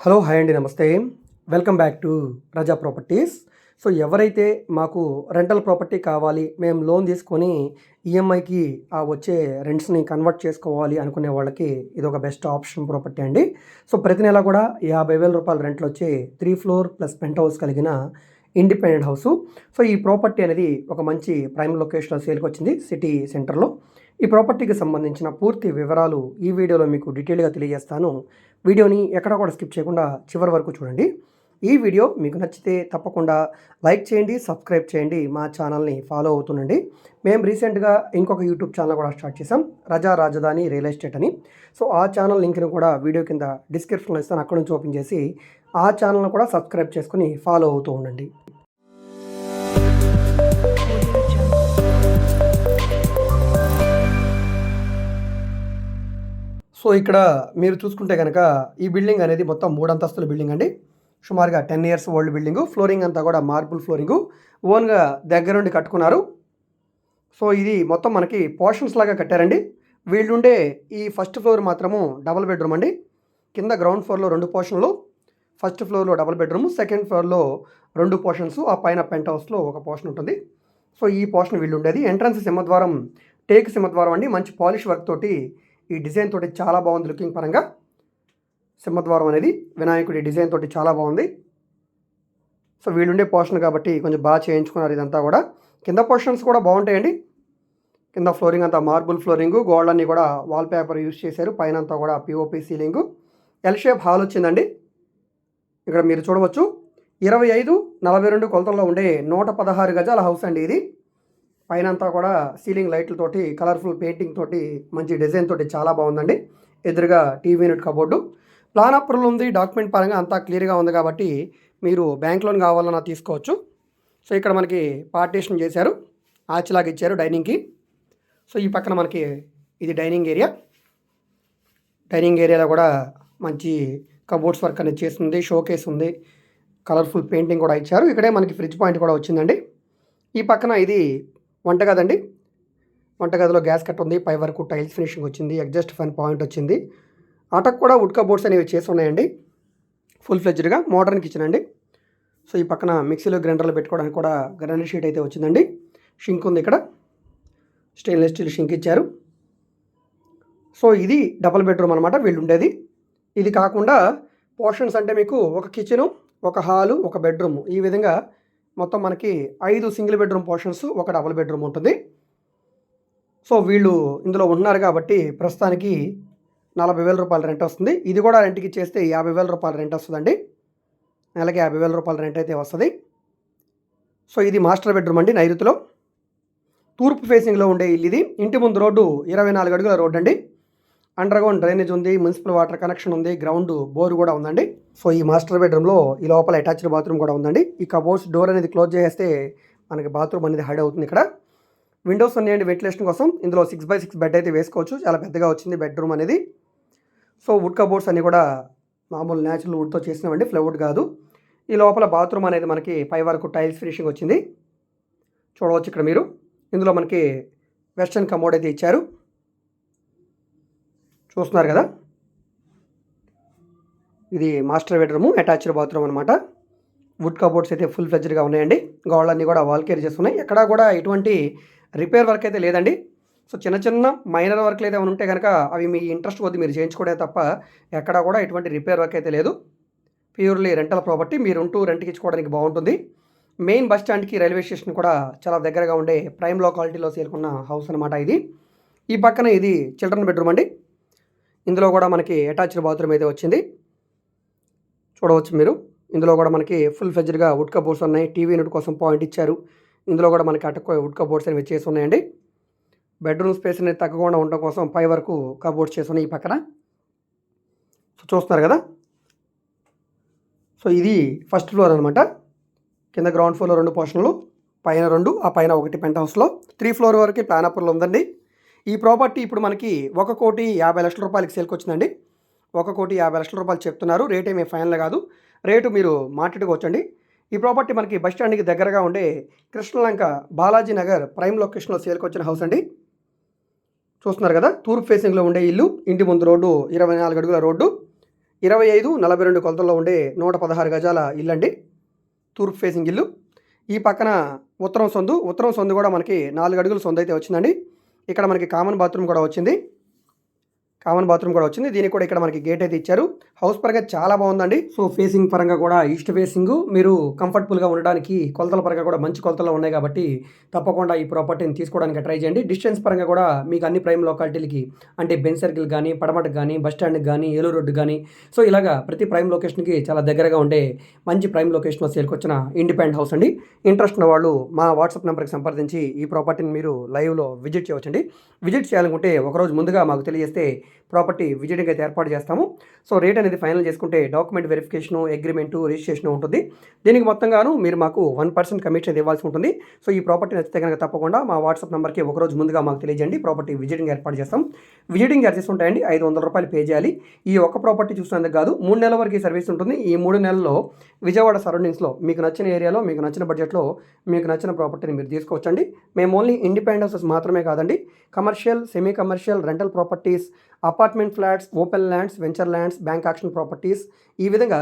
Hello hi అండి నమస్తే. Welcome back to Raza properties. So ఎవరైతే మాకు రెంటల్ ప్రాపర్టీ కావాలి మేము లోన్ తీసుకొని ఈఎంఐకి ఆ వచ్చే రెంట్స్ని కన్వర్ట్ చేసుకోవాలి అనుకునే వాళ్ళకి ఇది ఒక బెస్ట్ ఆప్షన్ ప్రాపర్టీ అండి. సో ప్రతి నెల కూడా యాభై వేల రూపాయల రెంట్లు వచ్చే three floor plus penthouse కలిగిన ఇండిపెండెంట్ హౌస్. సో ఈ ప్రాపర్టీ అనేది ఒక మంచి ప్రైమ్ లొకేషన్లో సేల్కి వచ్చింది సిటీ సెంటర్లో. ఈ ప్రాపర్టీకి సంబంధించిన పూర్తి వివరాలు ఈ వీడియోలో మీకు డీటెయిల్గా తెలియజేస్తాను. వీడియోని ఎక్కడ కూడా స్కిప్ చేయకుండా చివరి వరకు చూడండి. ఈ వీడియో మీకు నచ్చితే తప్పకుండా లైక్ చేయండి సబ్స్క్రైబ్ చేయండి మా ఛానల్ని ఫాలో అవుతుండండి. మేము రీసెంట్గా ఇంకొక యూట్యూబ్ ఛానల్ కూడా స్టార్ట్ చేసాం రజా రాజధాని రియల్ ఎస్టేట్ అని. సో ఆ ఛానల్ లింక్ని కూడా వీడియో కింద డిస్క్రిప్షన్లో ఇస్తాను అక్కడ నుంచి ఓపెన్ చేసి ఆ ఛానల్ని కూడా సబ్స్క్రైబ్ చేసుకుని ఫాలో అవుతూ ఉండండి. సో ఇక్కడ మీరు చూసుకుంటే కనుక ఈ బిల్డింగ్ అనేది మొత్తం మూడు అంతస్తుల బిల్డింగ్ అండి. సుమారుగా ten years old building. Flooring అంతా కూడా మార్బుల్ ఫ్లోరింగు. ఓన్గా దగ్గరుండి కట్టుకున్నారు. సో ఇది మొత్తం మనకి పోర్షన్స్ లాగా కట్టారండి. వీళ్ళుండే ఈ ఫస్ట్ ఫ్లోర్ మాత్రము డబుల్ బెడ్రూమ్ అండి. కింద గ్రౌండ్ ఫ్లోర్లో రెండు పోర్షన్లు ఫస్ట్ ఫ్లోర్లో డబుల్ బెడ్రూమ్ సెకండ్ ఫ్లోర్లో రెండు పోర్షన్స్ ఆ పైన పెంట్ హౌస్లో ఒక పోర్షన్ ఉంటుంది. సో ఈ పోర్షన్ వీళ్ళు ఉండేది ఎంట్రన్స్ సింహద్వారం టేక్ సింహద్వారం అండి. మంచి పాలిష్ వర్క్ తోటి ఈ డిజైన్ తోటి చాలా బాగుంది లుకింగ్ పరంగా. సింహద్వారం అనేది వినాయకుడి డిజైన్ తోటి చాలా బాగుంది. సో వీళ్ళుండే పోర్షన్ కాబట్టి కొంచెం బాగా చేయించుకున్నారు ఇదంతా కూడా. కింద పోర్షన్స్ కూడా బాగుంటాయండి. కింద ఫ్లోరింగ్ అంతా మార్బుల్ ఫ్లోరింగ్ గోల్డ్ కూడా వాల్ పేపర్ యూస్ చేశారు పైన అంతా కూడా POP ceiling. L shape hall వచ్చిందండి. ఇక్కడ మీరు చూడవచ్చు. ఇరవై ఐదు నలభై రెండు కొలతల్లో ఉండే నూట పదహారు గజాల హౌస్ అండి ఇది. పైన అంతా కూడా సీలింగ్ లైట్లతోటి కలర్ఫుల్ పెయింటింగ్ తోటి మంచి డిజైన్ తోటి చాలా బాగుందండి. ఎదురుగా TV unit cupboard. Plan approval ఉంది. డాక్యుమెంట్ పరంగా అంతా క్లియర్గా ఉంది కాబట్టి మీరు బ్యాంక్ లోన్ కావాలన్నా తీసుకోవచ్చు. సో ఇక్కడ మనకి పార్టీషన్ చేశారు. ఆచిలాగా ఇచ్చారు డైనింగ్కి. సో ఈ పక్కన మనకి ఇది డైనింగ్ ఏరియా. డైనింగ్ ఏరియాలో కూడా మంచి కబోర్డ్స్ వర్క్ అనేది చేస్తుంది. షోకేస్ ఉంది. కలర్ఫుల్ పెయింటింగ్ కూడా ఇచ్చారు. ఇక్కడే మనకి ఫ్రిడ్జ్ పాయింట్ కూడా వచ్చిందండి. ఈ పక్కన ఇది వంటగదండి వంటగదిలో గ్యాస్ కట్ ఉంది పై వరకు టైల్స్ ఫినిషింగ్ వచ్చింది ఎగ్జాస్ట్ ఫ్యాన్ పాయింట్ వచ్చింది. అటక్ కూడా వుడ్ కబోర్డ్స్ అనేవి చేసి ఉన్నాయండి. ఫుల్ ఫ్లెజ్డ్గా మోడర్న్ కిచెన్ అండి. సో ఈ పక్కన మిక్సీలో గ్రైండర్లు పెట్టుకోవడానికి కూడా గ్రైండర్ షీట్ అయితే వచ్చిందండి. షింక్ ఉంది ఇక్కడ. స్టెయిన్లెస్ స్టీల్ షింక్ ఇచ్చారు. సో ఇది డబుల్ బెడ్రూమ్ అనమాట వీళ్ళు ఉండేది ఇది కాకుండా పోర్షన్స్ అంటే మీకు ఒక కిచెను ఒక హాలు ఒక బెడ్రూమ్. ఈ విధంగా మొత్తం మనకి ఐదు సింగిల్ బెడ్రూమ్ పోర్షన్స్ ఒక డబుల్ బెడ్రూమ్ ఉంటుంది. సో వీళ్ళు ఇందులో ఉన్నారు కాబట్టి ప్రస్తుతానికి నలభై వేల రూపాయల రెంట్ వస్తుంది. ఇది కూడా రెంట్కి చేస్తే యాభై వేల రూపాయల రెంట్ వస్తుందండి. నెలకి యాభై వేల రూపాయల రెంట్ అయితే వస్తుంది. సో ఇది మాస్టర్ బెడ్రూమ్ అండి నైరుతిలో. తూర్పు ఫేసింగ్లో ఉండే ఇల్లు ఇది. ఇంటి ముందు రోడ్డు ఇరవై నాలుగు అడుగుల రోడ్డు అండి అండర్ గ్రౌండ్ డ్రైనేజ్ ఉంది మున్సిపల్ వాటర్ కనెక్షన్ ఉంది గ్రౌండ్ బోర్ కూడా ఉందండి. సో ఈ మాస్టర్ బెడ్రూమ్లో ఈ లోపల అటాచ్డ్ బాత్రూమ్ కూడా ఉందండి. ఈ కబోర్డ్స్ డోర్ అనేది క్లోజ్ చేస్తే మనకి బాత్రూమ్ అనేది హైడ్ అవుతుంది ఇక్కడ. విండోస్ ఉన్నాయండి వెంటిలేషన్ కోసం. ఇందులో సిక్స్ బై సిక్స్ బెడ్ అయితే వేసుకోవచ్చు. చాలా పెద్దగా వచ్చింది బెడ్రూమ్ అనేది. సో వుడ్ కబోర్డ్స్ అన్నీ కూడా మామూలు న్యాచురల్ వుడ్తో చేసినవండి ఫ్లైవుడ్ కాదు. ఈ లోపల బాత్రూమ్ అనేది మనకి పై వరకు టైల్స్ ఫినిషింగ్ వచ్చింది. చూడవచ్చు ఇక్కడ మీరు. ఇందులో మనకి వెస్ట్రన్ కమోడ్ అయితే ఇచ్చారు. చూస్తున్నారు కదా? ఇది మాస్టర్ బెడ్రూమ్ అటాచ్డ్ బాత్రూమ్ అనమాట వుడ్ కబోర్డ్స్ అయితే ఫుల్ ఫ్లెజ్డ్గా ఉన్నాయండి. గోళ్ళన్నీ కూడా వాల్ కేర్ చేస్తున్నాయి. ఎక్కడా కూడా ఎటువంటి రిపేర్ వర్క్ అయితే లేదండి. సో చిన్న చిన్న మైనర్ వర్క్లు అయితే ఉంటే కనుక అవి మీ ఇంట్రెస్ట్ కొద్ది మీరు చేయించుకోవడమే తప్ప ఎక్కడా కూడా ఎటువంటి రిపేర్ వర్క్ అయితే లేదు. Purely rental property. మీరు ఉంటూ రెంట్కి ఇచ్చుకోవడానికి బాగుంటుంది. మెయిన్ బస్ స్టాండ్కి రైల్వే స్టేషన్ కూడా చాలా దగ్గరగా ఉండే ప్రైమ్ లొకాలిటీలో చేరుకున్న హౌస్ అనమాట ఇది. ఈ పక్కన ఇది చిల్డ్రన్ బెడ్రూమ్ అండి. ఇందులో కూడా మనకి అటాచ్డ్ బాత్రూమ్ అయితే వచ్చింది. చూడవచ్చు మీరు. ఇందులో కూడా మనకి ఫుల్ ఫెజ్డ్గా వుడ్ కబోర్డ్స్ ఉన్నాయి. టీవీ యూనిట్ కోసం పాయింట్ ఇచ్చారు. ఇందులో కూడా మనకి అటక్ వుడ్ కబోర్డ్స్ అనేవి చేసి ఉన్నాయండి. బెడ్రూమ్ స్పేస్ అనేది తగ్గకుండా ఉండడం కోసం పై వరకు కబోర్డ్స్ చేసి ఉన్నాయి ఈ పక్కన. సో చూస్తున్నారు కదా? సో ఇది ఫస్ట్ ఫ్లోర్ అనమాట కింద గ్రౌండ్ ఫ్లోర్లో రెండు పోర్షన్లు పైన రెండు ఆ పైన ఒకటి పెంట్ హౌస్లో త్రీ ఫ్లోర్ వరకు ప్లాన్ ఉందండి. ఈ ప్రాపర్టీ ఇప్పుడు మనకి ఒక కోటి యాభై లక్షల రూపాయలకి సేల్కి వచ్చిందండి. ఒక కోటి యాభై లక్షల రూపాయలు చెప్తున్నారు. రేట్ ఏమీ ఫైనల్ కాదు. రేటు మీరు మాట్లాడుకోవచ్చండి ఈ ప్రాపర్టీ మనకి బస్ స్టాండ్కి దగ్గరగా ఉండే కృష్ణలంక బాలాజీ నగర్ ప్రైమ్ లొకేషన్లో సేల్కి వచ్చిన హౌస్ అండి. చూస్తున్నారు కదా? తూర్పు ఫేసింగ్లో ఉండే ఇల్లు ఇంటి ముందు రోడ్డు ఇరవై నాలుగు అడుగుల రోడ్డు ఇరవై ఐదు నలభై రెండు కొలతల్లో ఉండే నూట పదహారు గజాల ఇల్లు అండి తూర్పు ఫేసింగ్ ఇల్లు. ఈ పక్కన ఉత్తరం సొందు ఉత్తరం సొందు కూడా మనకి నాలుగు అడుగుల సొందు అయితే వచ్చిందండి. ఇక్కడ మనకి కామన్ బాత్రూమ్ కూడా వచ్చింది. కామన్ బాత్రూమ్ కూడా వచ్చింది. దీనికి కూడా ఇక్కడ మనకి గేట్ అయితే ఇచ్చారు. హౌస్ పరంగా చాలా బాగుందండి. సో ఫేసింగ్ పరంగా కూడా ఈస్ట్ ఫేసింగ్ మీరు కంఫర్టబుల్గా ఉండడానికి కొలతల పరంగా కూడా మంచి కొలతలు ఉన్నాయి కాబట్టి తప్పకుండా ఈ ప్రాపర్టీని తీసుకోవడానికి ట్రై చేయండి. డిస్టెన్స్ పరంగా కూడా మీకు అన్ని ప్రైమ్ లొకాలిటీలకి అంటే బెన్ సర్కిల్ కానీ పడమటకు కానీ బస్ స్టాండ్కి కానీ ఏలూరు రోడ్డు కానీ సో ఇలాగా ప్రతి ప్రైమ్ లొకేషన్కి చాలా దగ్గరగా ఉండే మంచి ప్రైమ్ లొకేషన్లో సేల్కి వచ్చిన ఇండిపెండెంట్ హౌస్ అండి. ఇంట్రెస్ట్ ఉన్న వాళ్ళు మా వాట్సాప్ నెంబర్కి సంప్రదించి ఈ ప్రాపర్టీని మీరు లైవ్లో విజిట్ చేయవచ్చండి. విజిట్ చేయాలనుకుంటే ఒకరోజు ముందుగా మాకు తెలియజేస్తే ప్రాపర్టీ విజిటింగ్ అయితే ఏర్పాటు చేస్తాము. సో రేట్ అనేది ఫైనల్ చేసుకుంటే డాక్యుమెంట్ వెరిఫికేషను అగ్రిమెంటు రిజిస్ట్రేషన్ ఉంటుంది. దీనికి మొత్తంగాను మీరు మాకు వన్ పర్సెంట్ కమిషన్ ఇవ్వాల్సి ఉంటుంది. సో ఈ ప్రాపర్టీ నచ్చితే కనుక తప్పకుండా మా వాట్సాప్ నెంబర్కి ఒకరోజు ముందుగా మాకు తెలియజేయండి. ప్రాపర్టీ విజిటింగ్ ఏర్పాటు చేస్తాం. విజిటింగ్ ఛార్జెస్ ఉంటాయండి ఐదు వందల రూపాయలు పే చేయాలి. ఈ ఒక్క ప్రాపర్టీ చూసినందుకు కాదు మూడు నెలల వరకు ఈ సర్వీస్ ఉంటుంది. ఈ మూడు నెలల్లో విజయవాడ సరౌండింగ్స్లో మీకు నచ్చిన ఏరియాలో మీకు నచ్చిన బడ్జెట్లో మీకు నచ్చిన ప్రాపర్టీని మీరు తీసుకోవచ్చండి. మేము ఓన్లీ ఇండిపెండెన్సెస్ మాత్రమే కాదండి. Commercial semi commercial rental properties apartment flats open lands venture lands bank auction properties ఈ విధంగా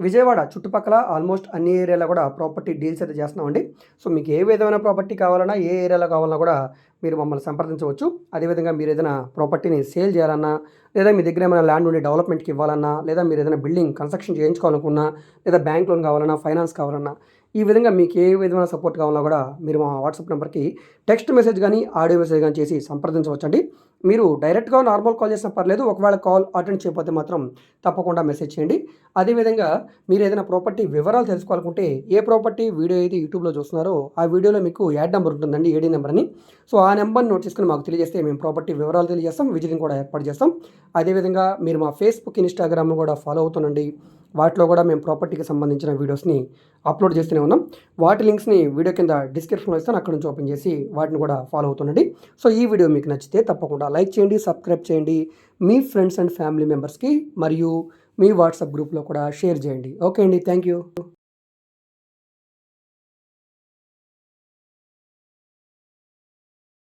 విజయవాడ చుట్టుపక్కల ఆల్మోస్ట్ అన్ని ఏరియాలో కూడా ప్రాపర్టీ డీల్స్ అయితే చేస్తున్నామండి. సో మీకు ఏ విధమైన ప్రాపర్టీ కావాలన్నా ఏ ఏరియాలో కావాలన్నా కూడా మీరు మమ్మల్ని సంప్రదించవచ్చు. అదేవిధంగా మీరు ఏదైనా ప్రాపర్టీని సేల్ చేయాలన్నా లేదా మీ దగ్గర ఏమైనా ల్యాండ్ ఉండి డెవలప్మెంట్కి ఇవ్వాలన్నా లేదా మీరు ఏదైనా బిల్డింగ్ కన్స్ట్రక్షన్ చేయించుకోవాలనుకున్నా లేదా బ్యాంక్ లోన్ కావాలన్నా ఫైనాన్స్ కావాలన్నా ఈ విధంగా మీకు ఏ విధమైన సపోర్ట్ కావాలన్నా కూడా మీరు మా వాట్సాప్ నెంబర్కి టెక్స్ట్ మెసేజ్ కానీ ఆడియో మెసేజ్ కానీ చేసి సంప్రదించవచ్చండి. మీరు డైరెక్ట్గా నార్మల్ కాల్ చేసినా పర్లేదు ఒకవేళ కాల్ అటెండ్ చేయకపోతే మాత్రం తప్పకుండా మెసేజ్ చేయండి. అదేవిధంగా మీరు ఏదైనా ప్రాపర్టీ వివరాలు తెలుసుకోవాలనుకుంటే ఏ ప్రాపర్టీ వీడియో అయితే యూట్యూబ్లో చూస్తున్నారో ఆ వీడియోలో మీకు యాడ్ నెంబర్ ఉంటుందండి ఏడీ నెంబర్ అని సో ఆ నెంబర్ని నోట్ చేసుకుని మాకు తెలియజేస్తే మేము ప్రాపర్టీ వివరాలు తెలియజేస్తాం విజిటింగ్ కూడా ఏర్పాటు చేస్తాం. అదేవిధంగా మీరు మా ఫేస్బుక్ ఇన్స్టాగ్రామ్ కూడా ఫాలో అవుతుండండి. వాటిలో కూడా మేము ప్రాపర్టీకి సంబంధించిన వీడియోస్ని అప్లోడ్ చేస్తూనే ఉన్నాం. వాటి లింక్స్ని వీడియో కింద డిస్క్రిప్షన్లో ఇస్తాను. అక్కడ నుంచి ఓపెన్ చేసి వాటిని కూడా ఫాలో అవుతుండండి. సో ఈ వీడియో మీకు నచ్చితే తప్పకుండా లైక్ చేయండి సబ్స్క్రైబ్ చేయండి. మీ ఫ్రెండ్స్ అండ్ ఫ్యామిలీ మెంబర్స్కి మరియు మీ వాట్సాప్ గ్రూప్లో కూడా షేర్ చేయండి. ఓకే అండి. Thank you